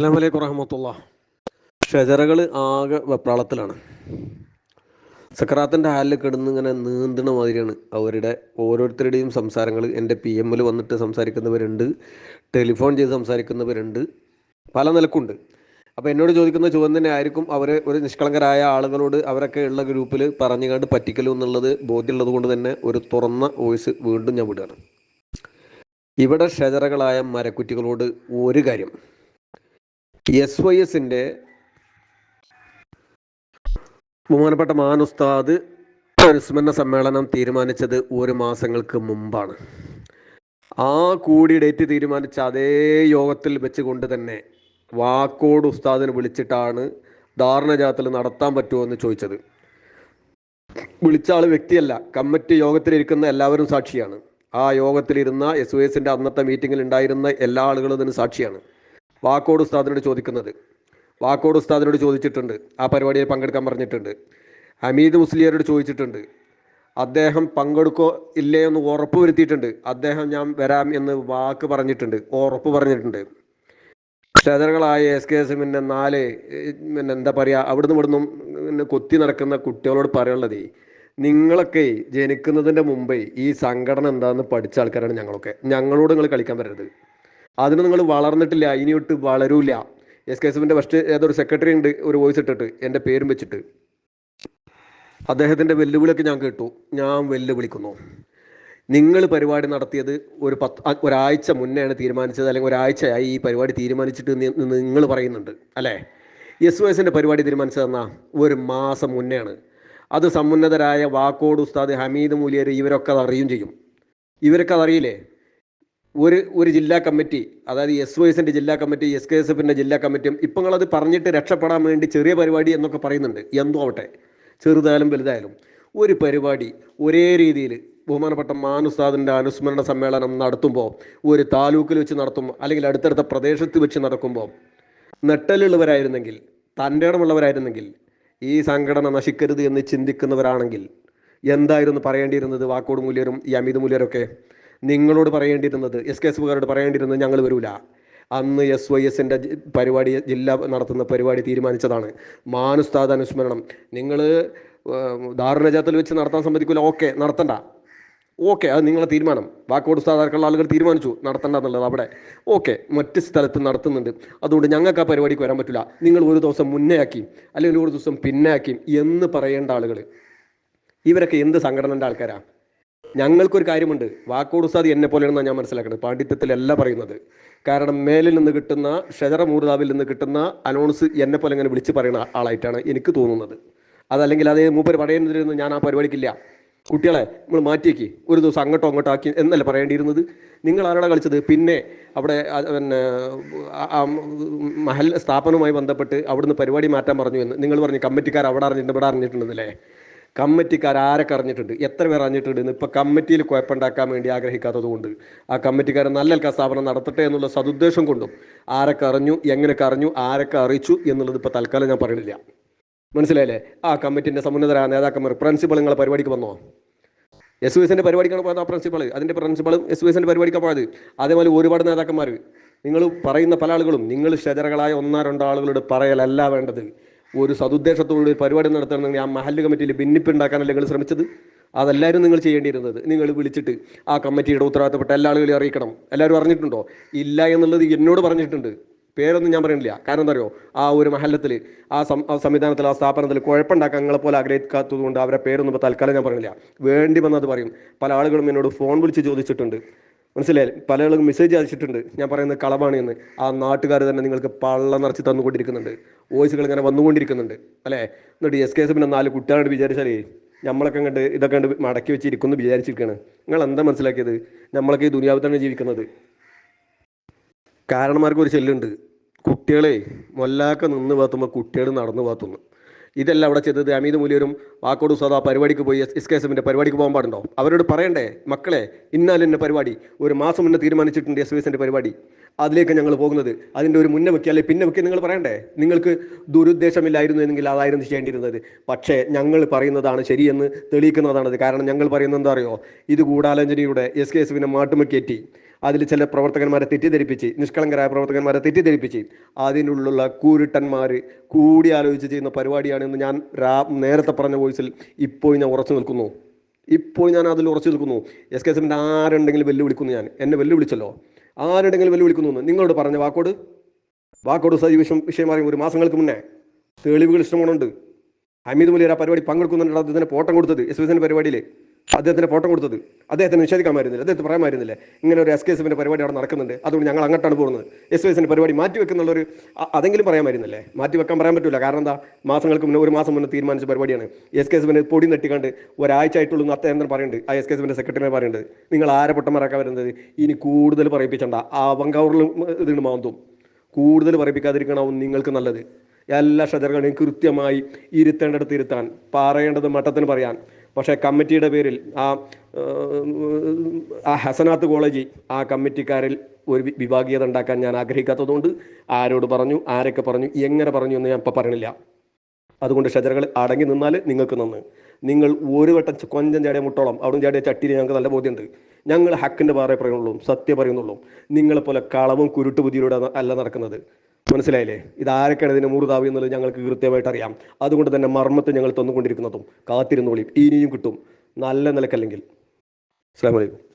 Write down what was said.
അസ്സാം വലൈക്കും വറഹമത്തുള്ള. ഷജറകൾ ആകെ വെപ്രാളത്തിലാണ്. സക്രാത്തിന്റെ ഹാലിൽ കിടന്ന് ഇങ്ങനെ നീന്തണ മാതിരിയാണ് അവരുടെ ഓരോരുത്തരുടെയും സംസാരങ്ങൾ എന്റെ പി എമ്മിൽ വന്നിട്ട് സംസാരിക്കുന്നവരുണ്ട് ടെലിഫോൺ ചെയ്ത് സംസാരിക്കുന്നവരുണ്ട് പല നിലക്കുണ്ട്. അപ്പോൾ എന്നോട് ചോദിക്കുന്ന ചോദ്യം തന്നെ ആയിരിക്കും അവർ ഒരു നിഷ്കളങ്കരായ ആളുകളോട് അവരൊക്കെ ഉള്ള ഗ്രൂപ്പിൽ പറഞ്ഞുകൊണ്ട് പറ്റിക്കലും എന്നുള്ളത് ബോധ്യമുള്ളത് കൊണ്ട് തന്നെ ഒരു തുറന്ന വോയിസ് വീണ്ടും ഞാൻ വിടുകയാണ്. ഇവിടെ ഷജറകളായ മരക്കുറ്റികളോട് ഒരു കാര്യം. എസ് വൈ എസിന്റെ ബഹുമാനപ്പെട്ട മാനുസ്താദ് അനുസ്മരണ സമ്മേളനം തീരുമാനിച്ചത് ഒരു മാസങ്ങൾക്ക് മുമ്പാണ്. ആ കൂടി ഡേറ്റ് തീരുമാനിച്ച അതേ യോഗത്തിൽ വെച്ചുകൊണ്ട് തന്നെ വാക്കോട് ഉസ്താദിനെ വിളിച്ചിട്ടാണ് ധാരണജാത്തിൽ നടത്താൻ പറ്റുമോ എന്ന് ചോദിച്ചത്. വിളിച്ച ആൾ വ്യക്തിയല്ല കമ്മിറ്റി യോഗത്തിലിരിക്കുന്ന എല്ലാവരും സാക്ഷിയാണ്. ആ യോഗത്തിലിരുന്ന എസ് വൈ എസിന്റെ അന്നത്തെ മീറ്റിങ്ങിൽ ഉണ്ടായിരുന്ന എല്ലാ ആളുകളും ഇതിന് സാക്ഷിയാണ്. വാക്കോട് ഉസ്താദിനോട് ചോദിക്കുന്നത്. വാക്കോട് ഉസ്താദിനോട് ചോദിച്ചിട്ടുണ്ട്. ആ പരിപാടിയിൽ പങ്കെടുക്കാൻ പറഞ്ഞിട്ടുണ്ട്. ഹമീദ് മുസ്ലിയരോട് ചോദിച്ചിട്ടുണ്ട്. അദ്ദേഹം പങ്കെടുക്കോ ഇല്ലേ എന്ന് ഉറപ്പ് വരുത്തിയിട്ടുണ്ട് അദ്ദേഹം ഞാൻ വരാം എന്ന് വാക്ക് പറഞ്ഞിട്ടുണ്ട്. ഉറപ്പ് പറഞ്ഞിട്ടുണ്ട്. ക്ഷേത്രങ്ങളായ എസ് കെ എസ് പിന്നെ നാല് പിന്നെ എന്താ പറയുക അവിടുന്ന് ഇവിടുന്നും പിന്നെ കൊത്തി നടക്കുന്ന കുട്ടികളോട് പറയാനുള്ളത് നിങ്ങളൊക്കെ ജനിക്കുന്നതിന്റെ മുമ്പേ ഈ സംഘടന എന്താണെന്ന് പഠിച്ച ആൾക്കാരാണ് ഞങ്ങളൊക്കെ. ഞങ്ങളോട് നിങ്ങൾ കളിക്കാൻ വരരുത്. അതിന് നിങ്ങൾ വളർന്നിട്ടില്ല ഇനിയൊട്ട് വളരൂല. എസ് കെ ഫസ്റ്റ് ഏതൊരു സെക്രട്ടറി ഉണ്ട് ഒരു വോയിസ് ഇട്ടിട്ട് എന്റെ പേരും വെച്ചിട്ട്. അദ്ദേഹത്തിന്റെ വെല്ലുവിളിയൊക്കെ ഞാൻ കേട്ടു. ഞാൻ വെല്ലുവിളിക്കുന്നു. നിങ്ങൾ പരിപാടി നടത്തിയത് ഒരു പത്ത് ഒരാഴ്ച മുന്നെയാണ് തീരുമാനിച്ചത് അല്ലെങ്കിൽ ഒരാഴ്ചയായി ഈ പരിപാടി തീരുമാനിച്ചിട്ട് നിങ്ങൾ പറയുന്നുണ്ട് അല്ലേ? എസ് ഒ എസിന്റെ പരിപാടി തീരുമാനിച്ചതെന്നാ ഒരു മാസം മുന്നെയാണ് അത് സമുന്നതരായ വാക്കോട് ഉസ്താദ് ഹമീദ് മൂലിയർ ഇവരൊക്കെ അത് അറിയും ചെയ്യും. ഇവരൊക്കെ അതറിയില്ലേ ഒരു ഒരു ജില്ലാ കമ്മിറ്റി അതായത് എസ് വൈ എസിന്റെ ജില്ലാ കമ്മിറ്റി എസ് കെ എസ് എഫിന്റെ ജില്ലാ കമ്മിറ്റിയും ഇപ്പം നിങ്ങളത് പറഞ്ഞിട്ട് രക്ഷപ്പെടാൻ വേണ്ടി ചെറിയ പരിപാടി എന്നൊക്കെ പറയുന്നുണ്ട്. എന്തോ ആവട്ടെ ചെറുതായാലും വലുതായാലും ഒരു പരിപാടി ഒരേ രീതിയിൽ ബഹുമാനപ്പെട്ട മാനുസാദിന്റെ അനുസ്മരണ സമ്മേളനം നടത്തുമ്പോൾ ഒരു താലൂക്കിൽ വെച്ച് നടത്തും അല്ലെങ്കിൽ അടുത്തടുത്ത പ്രദേശത്ത് വെച്ച് നടക്കുമ്പോൾ നെട്ടലുള്ളവരായിരുന്നെങ്കിൽ തന്റെ ഇടമുള്ളവരായിരുന്നെങ്കിൽ ഈ സംഘടന നശിക്കരുത് എന്ന് ചിന്തിക്കുന്നവരാണെങ്കിൽ എന്തായിരുന്നു പറയേണ്ടിയിരുന്നത്? വാക്കോട് മൂല്യരും ഈ അമിത് മൂല്യരൊക്കെ നിങ്ങളോട് പറയേണ്ടിയിരുന്നത് എസ് കെ എസ് കാരോട് പറയേണ്ടിയിരുന്നത് ഞങ്ങൾ വരൂല. അന്ന് എസ് വൈ എസിന്റെ പരിപാടി ജില്ല നടത്തുന്ന പരിപാടി തീരുമാനിച്ചതാണ്. മാനുസ്താദ അനുസ്മരണം. നിങ്ങൾ ധാരണജാത്തിൽ വെച്ച് നടത്താൻ സമ്മതിക്കില്ല ഓക്കെ നടത്തണ്ട. ഓക്കെ അത് നിങ്ങളെ തീരുമാനം. വാക്കോട് ഉസ്താദാർക്കുള്ള ആളുകൾ തീരുമാനിച്ചു നടത്തണ്ട എന്നുള്ളത് അവിടെ. ഓക്കെ മറ്റ് സ്ഥലത്ത് നടത്തുന്നുണ്ട്. അതുകൊണ്ട് ഞങ്ങൾക്ക് ആ പരിപാടിക്ക് വരാൻ പറ്റില്ല നിങ്ങൾ ഒരു ദിവസം മുന്നേ ആക്കി അല്ലെങ്കിൽ ഒരു ദിവസം പിന്നെ ആക്കി എന്ന് പറയേണ്ട ആളുകൾ ഇവരൊക്കെ എന്ത് സംഘടനന്റെ ആൾക്കാരാണ് ഞങ്ങൾക്കൊരു കാര്യമുണ്ട്. വാക്കോട് ഉസ്താദ് എന്നെ പോലെയാണെന്നാണ് ഞാൻ മനസ്സിലാക്കുന്നത്. പാണ്ഡിത്യത്തിലല്ല പറയുന്നത്. കാരണം മേലിൽ നിന്ന് കിട്ടുന്ന ഷജറ മൂർദാവിൽ നിന്ന് കിട്ടുന്ന അലോൺസ് എന്നെ പോലെ ഇങ്ങനെ വിളിച്ച് പറയുന്ന ആളായിട്ടാണ് എനിക്ക് തോന്നുന്നത്. അതല്ലെങ്കിൽ അതേ മൂപ്പര് പറയുന്നതിരുന്ന് ഞാൻ ആ പരിപാടിക്കില്ല. കുട്ടികളെ നമ്മൾ മാറ്റിയേക്ക്. ഒരു ദിവസം അങ്ങോട്ടോ അങ്ങോട്ടോ ആക്കി എന്നല്ല പറയേണ്ടിയിരുന്നത്. നിങ്ങൾ ആരോടെ കളിച്ചത്? പിന്നെ അവിടെ പിന്നെ മഹൽ സ്ഥാപനവുമായി ബന്ധപ്പെട്ട് അവിടുന്ന് പരിപാടി മാറ്റാൻ പറഞ്ഞു എന്ന്. നിങ്ങൾ പറഞ്ഞു കമ്മിറ്റിക്കാർ അവിടെ അറിഞ്ഞിട്ടുണ്ട് ഇവിടെ അറിഞ്ഞിട്ടുണ്ടെന്നല്ലേ കമ്മിറ്റിക്കാർ ആരൊക്കെ അറിഞ്ഞിട്ടുണ്ട്? എത്ര പേർ അറിഞ്ഞിട്ടുണ്ട്? ഇപ്പൊ കമ്മിറ്റിയിൽ കുഴപ്പമുണ്ടാക്കാൻ വേണ്ടി ആഗ്രഹിക്കാത്തത് കൊണ്ട്. ആ കമ്മിറ്റിക്കാർ നല്ല സ്ഥാപനം നടത്തട്ടെ എന്നുള്ള സതുദ്ദേശം കൊണ്ടും ആരൊക്കെ അറിഞ്ഞു എങ്ങനെയൊക്കെ അറിഞ്ഞു ആരൊക്കെ അറിയിച്ചു എന്നുള്ളത് ഇപ്പോൾ തൽക്കാലം ഞാൻ പറയണില്ല മനസ്സിലായില്ലേ? ആ കമ്മിറ്റിന്റെ സമുന്നതരായ നേതാക്കന്മാർ പ്രിൻസിപ്പൾ നിങ്ങളെ പരിപാടിക്ക് വന്നോ? എസ് വി എസിന്റെ പരിപാടിക്കാണ് പോയത് ആ പ്രിൻസിപ്പൾ അതിന്റെ പ്രിൻസിപ്പളും എസ് വി എസിന്റെ പരിപാടിക്കാണ് പോയത്. അതേപോലെ ഒരുപാട് നേതാക്കന്മാർ നിങ്ങൾ പറയുന്ന പല ആളുകളും നിങ്ങൾ ക്ഷതരകളായ ഒന്നോ രണ്ടോ ആളുകളോട് പറയലല്ല വേണ്ടത്. ഒരു സതുദ്ദേശത്തോടുകൂടി പരിപാടി നടത്തണമെങ്കിൽ ആ മഹല്ല് കമ്മിറ്റിയിൽ ഭിന്നിപ്പുണ്ടാക്കാനല്ലേ നിങ്ങൾ ശ്രമിച്ചത്? അതെല്ലാവരും നിങ്ങൾ ചെയ്യേണ്ടിയിരുന്നത്. നിങ്ങൾ വിളിച്ചിട്ട് ആ കമ്മിറ്റിയുടെ ഉത്തരവാദിത്തപ്പെട്ട എല്ലാ ആളുകളെയും അറിയിക്കണം. എല്ലാവരും അറിഞ്ഞിട്ടുണ്ടോ? ഇല്ല എന്നുള്ളത് എന്നോട് പറഞ്ഞിട്ടുണ്ട്. പേരൊന്നും ഞാൻ പറയുന്നില്ല. കാരണം എന്താ പറയുമോ ആ ഒരു മഹല്ലത്തിൽ ആ സംവിധാനത്തിൽ ആ സ്ഥാപനത്തിൽ കുഴപ്പമുണ്ടാക്കാൻ നിങ്ങളെ പോലെ ആഗ്രഹിക്കാത്തതുകൊണ്ട് അവരെ പേരൊന്നും തൽക്കാലം ഞാൻ പറയുന്നില്ല. വേണ്ടി വന്നത് പറയും. പല ആളുകളും എന്നോട് ഫോൺ വിളിച്ച് ചോദിച്ചിട്ടുണ്ട്. മനസ്സിലായി? പല ആളുകൾ മെസ്സേജ് അയച്ചിട്ടുണ്ട്. ഞാൻ പറയുന്നത് കളവാണ് എന്ന് ആ നാട്ടുകാർ തന്നെ നിങ്ങൾക്ക് പള്ള നിറച്ച് തന്നുകൊണ്ടിരിക്കുന്നുണ്ട്. വോയിസുകൾ ഇങ്ങനെ വന്നുകൊണ്ടിരിക്കുന്നുണ്ട്. അല്ലേ? എന്നിട്ട് എസ് കെ എസ് പിന്നെ നാല് കുട്ടികളോട് വിചാരിച്ചാലേ നമ്മളൊക്കെ കണ്ട് ഇതൊക്കെ കണ്ട് മടക്കി വെച്ചിരിക്കുന്നു വിചാരിച്ചിരിക്കുകയാണ് നിങ്ങൾ എന്താ മനസ്സിലാക്കിയത്? നമ്മളൊക്കെ ഈ ദുനിയാവിൽ തന്നെ ജീവിക്കുന്നത്. കാരണന്മാർക്ക് ഒരു ചെല്ലുണ്ട് കുട്ടികളെ മൊല്ലാക്ക നിന്ന് പാത്തുമ്പോൾ കുട്ടികൾ നടന്നു പാത്തുന്നു ഇതല്ല അവിടെ ചെയ്തത് അമീത് മൂല്യരും വാക്കോട് സദാ പരിപാടിക്ക് പോയി എസ് കെ എസ് എമ്മിന്റെ പരിപാടിക്ക് പോകാൻ പാടുണ്ടോ? അവരോട് പറയണ്ടേ മക്കളെ ഇന്നാലിന്റെ പരിപാടി. ഒരു മാസം മുന്നേ തീരുമാനിച്ചിട്ടുണ്ട് എസ് എസിന്റെ പരിപാടി. അതിലേക്ക് ഞങ്ങൾ പോകുന്നത്. അതിന്റെ ഒരു മുന്നേ വെക്കുക അല്ലെങ്കിൽ പിന്നെ വെക്കുക നിങ്ങൾ പറയണ്ടേ? നിങ്ങൾക്ക് ദുരുദ്ദേശമില്ലായിരുന്നു എങ്കിൽ അതായിരുന്നു ചെയ്യേണ്ടിയിരുന്നത്. പക്ഷേ ഞങ്ങൾ പറയുന്നതാണ് ശരിയെന്ന് തെളിയിക്കുന്നതാണത് കാരണം ഞങ്ങൾ പറയുന്നത് എന്താ അറിയോ? ഇത് ഗൂഢാലോചനയുടെ എസ് കെ എസ് എഫിനെ മാട്ടുമക്കേറ്റി. അതിൽ ചില പ്രവർത്തകന്മാരെ തെറ്റിദ്ധരിപ്പിച്ച് നിഷ്കളങ്കരായ പ്രവർത്തകന്മാരെ തെറ്റിദ്ധരിപ്പിച്ച് അതിനുള്ളിലുള്ള കൂരിട്ടന്മാർ കൂടി ആലോചിച്ച് ചെയ്യുന്ന പരിപാടിയാണെന്ന് ഞാൻ രാ നേരത്തെ പറഞ്ഞ വോയിസിൽ ഇപ്പോൾ ഞാൻ ഉറച്ചു നിൽക്കുന്നു. ഇപ്പോൾ ഞാൻ അതിൽ ഉറച്ചു നിൽക്കുന്നു. എസ് കെ എസിന്റെ ആരുണ്ടെങ്കിലും വെല്ലുവിളിക്കുന്നു ഞാൻ. എന്നെ വെല്ലുവിളിച്ചല്ലോ. ആരുണ്ടെങ്കിലും വെല്ലുവിളിക്കുന്നു എന്ന് നിങ്ങളോട് പറഞ്ഞ വാക്കോട്? വാക്കോട് സജീവ വിഷയം വിഷയമായി ഒരു മാസങ്ങൾക്ക് മുന്നേ. തെളിവുകൾ ഇഷ്ടമുണ്ട് ഹമീദ് മുലിയർ ആ പരിപാടി പങ്കെടുക്കുന്നുണ്ട് അദ്ദേഹത്തിന് പോട്ടം കൊടുത്തത്. എസ് എസിന്റെ പരിപാടിയിൽ. അദ്ദേഹത്തിന് ഫോട്ടോ കൊടുത്തത്. അദ്ദേഹത്തിന് നിഷേധിക്കാമായിരുന്നില്ല അദ്ദേഹത്തിന് പറയാമായിരുന്നില്ല ഇങ്ങനെ ഒരു എസ് കെ എസിന്റെ പരിപാടി അവിടെ നടക്കുന്നുണ്ട്. അതുകൊണ്ട് ഞങ്ങൾ അങ്ങോട്ടാണ് പോകുന്നത്. എസ് എസിന്റെ പരിപാടി മാറ്റി വെക്കുന്നുള്ളൊരു അതെങ്കിലും പറയാമായിരുന്നില്ലേ മാറ്റി വെക്കാൻ പറയാൻ പറ്റില്ല കാരണം എന്താ? മാസങ്ങൾക്ക് മുന്നേ ഒരു മാസം മുന്നേ തീരുമാനിച്ച പരിപാടിയാണ്. എസ് കെ എസിന് പൊടി നെട്ടിക്കാണ്ട് ഒരാഴ്ച ആയിട്ടുള്ളൂ എന്ന് അദ്ദേഹം പറയുന്നുണ്ട്. ആ എസ് കെ എസിന്റെ സെക്രട്ടറി പറയുന്നത് നിങ്ങൾ ആരെ പൊട്ടന്മാരാക്കാൻ വരുന്നത്? ഇനി കൂടുതൽ പറയിപ്പിച്ചണ്ട. ആ വങ്കവറിലും ഇതിന് മാന്തും കൂടുതൽ പറയിപ്പിക്കാതിരിക്കണം? നിങ്ങൾക്ക് നല്ലത്. എല്ലാ ഷജറുകളെയും കൃത്യമായി ഇരുത്തേണ്ടടുത്ത് ഇരുത്താൻ പറയേണ്ടത് മട്ടത്തിന് പറയാൻ. പക്ഷേ കമ്മിറ്റിയുടെ പേരിൽ ആ ആ ഹസനാത്ത് കോളേജ് ആ കമ്മിറ്റിക്കാരിൽ ഒരു വിഭാഗീയത ഉണ്ടാക്കാൻ ഞാൻ ആഗ്രഹിക്കാത്തതുകൊണ്ട് ആരോട് പറഞ്ഞു ആരൊക്കെ പറഞ്ഞു എങ്ങനെ പറഞ്ഞു എന്ന് ഞാൻ ഇപ്പം പറയണില്ല. അതുകൊണ്ട് ഷജറകൾ അടങ്ങി നിന്നാൽ നിങ്ങൾക്ക് നന്ന്. നിങ്ങൾ ഒരു വട്ടം കൊഞ്ചം ചാടിയ മുട്ടോളം അവിടും ചാടിയ ചട്ടിയിൽ ഞങ്ങൾക്ക് നല്ല ബോധ്യമുണ്ട്. ഞങ്ങൾ ഹക്കിന്റെ പാറേ പറയുന്നുള്ളൂ സത്യം പറയുന്നുള്ളൂ. നിങ്ങളെപ്പോലെ കളവും കുരുട്ട് ബുദ്ധിയിലൂടെ അല്ല നടക്കുന്നത്. മനസ്സിലായില്ലേ? ഇതാരൊക്കെയാണ് ഇതിന് മൂറുതാവി എന്നുള്ളത് ഞങ്ങൾക്ക് കൃത്യമായിട്ട് അറിയാം. അതുകൊണ്ട് തന്നെ മർമ്മത്തെ ഞങ്ങൾ തന്നുകൊണ്ടിരിക്കുന്നതും കാത്തിരുന്നോളിയും ഇനിയും കിട്ടും. നല്ല നിലക്കല്ലെങ്കിൽ. അസ്സാം വലൈക്കും